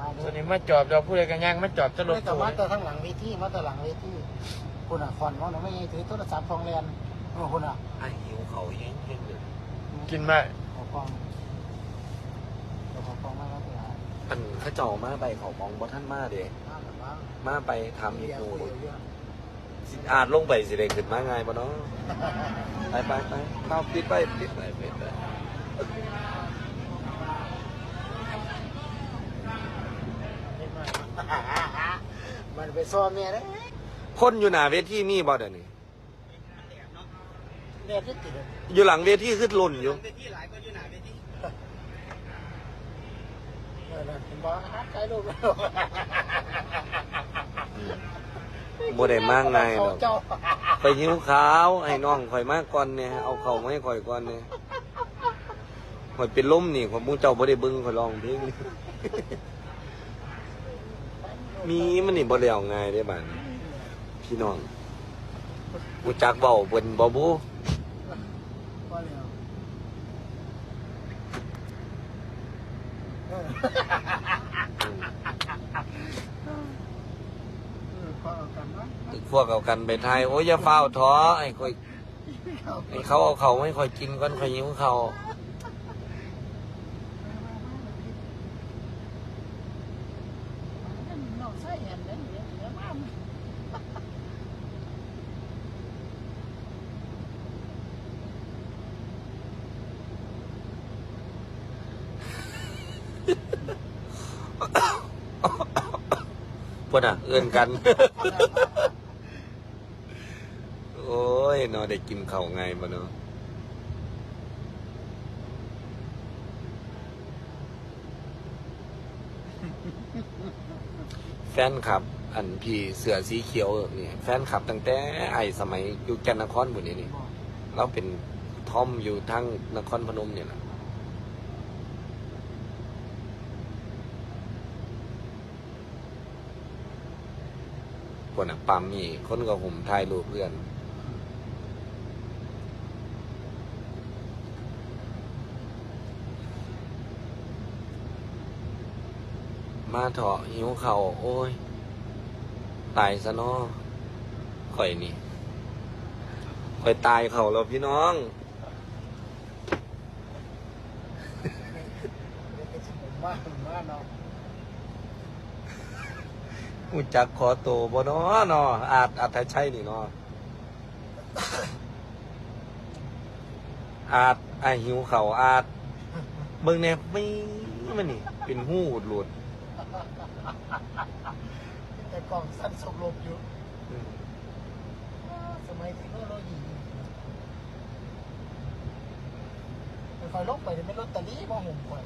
มาเด้ส่วนอนี้มาจอบเราผู้ใดกันย่างมาจอบจะรถไม่แต่ตู้มาแต่ทั้งหลังเวทีมาแต่หลังเวทีคุณอะคอนว่าไม่ถือโทรศัพท์ฟองเรียนเออคุณอะไอ้หิวเขาแห้งแห้งเลยกินมาขอฟองเดี๋ยวขอฟองมาแล้วเดี๋ยวอันเข้าเจ้ามาไปเขามองบ่ท่านมาเด้มาแบบว่ามาไปทำอีกเรียหนูคุยเยอะสิอาจลงไปสิได้ขึ้นมาง่ายบ่เนาะไปไปไปเข้าปิดไปปิดไปปิดไป มันไปซ้อมเมียเลยคนอยู่หน้าเวทีมีบ่เดี๋ยวนี้เรียกที่ติดอยู่หลังเวทีขึ้นลุ่นอยู่เออเห็นบอกฮักใจลูกบ่ได้มาง่ายดอก เจ้าไปหิวข้าวให้น้องข่อยมาก่อนเนี่ยเอาเข้าวมาให้ข่อยก่อนเนี่ยข่อยเป็นลมนี่ข่อยมูเจ้าบ่ได้เบิ่งข่อยร้องเพลงนี่ มีมันนี่บ่แล้วง่ายเด้บัดนี้พี่น้องกูจักเว้าเบิ่นบ่บูว่าแล้วเอออืมเออพอเอากันเนาะพวกเอากันไปไทยโอ้ยอย่าฟ้าท้อไอ้ข่อยไอ้เขาเอาเขาวให้ข่อยกินก่อนข่อยหิวข้าวน้องใส่เห็นเด้อเดี๋ยวเดี๋ยวมา พุ่นน่ะ เอื้อนกัน โอ้ยนาะได้กินข้าวไงบ่เนาะ แฟนคลับ อันพี่เสือสีเขียวนี่แฟนคลับตั้งแต่ไอสมัยอยู่แก่นนครบุรีนี่เราเป็นทอมอยู่ทั้งนครพนมเนี่ยแหละคนอะปั๊มนี่คนก็หุ่มถ่ายรูปเพื่อน มาเถาะหิวเข่าโอ้ย ตายซะเนาะข่อยนี่ข่อยตายเข่าแล้วพี่น้อง มามาเนาะหูจักขอโตบ่เนาะเนาะอาจอาจจะใช่นี่เนาะอาจไอหิวเข่าวอาจเบิ่งแนบไม่มันนี่ เป็นหูอุดหลุด แต่กล่องสั้นสกลบอยู่อืมสมัยเทคโนโลยีไปคอยลบไปเดี๋ยวไม่ลอตเตอรี่มาหุ่มก่อน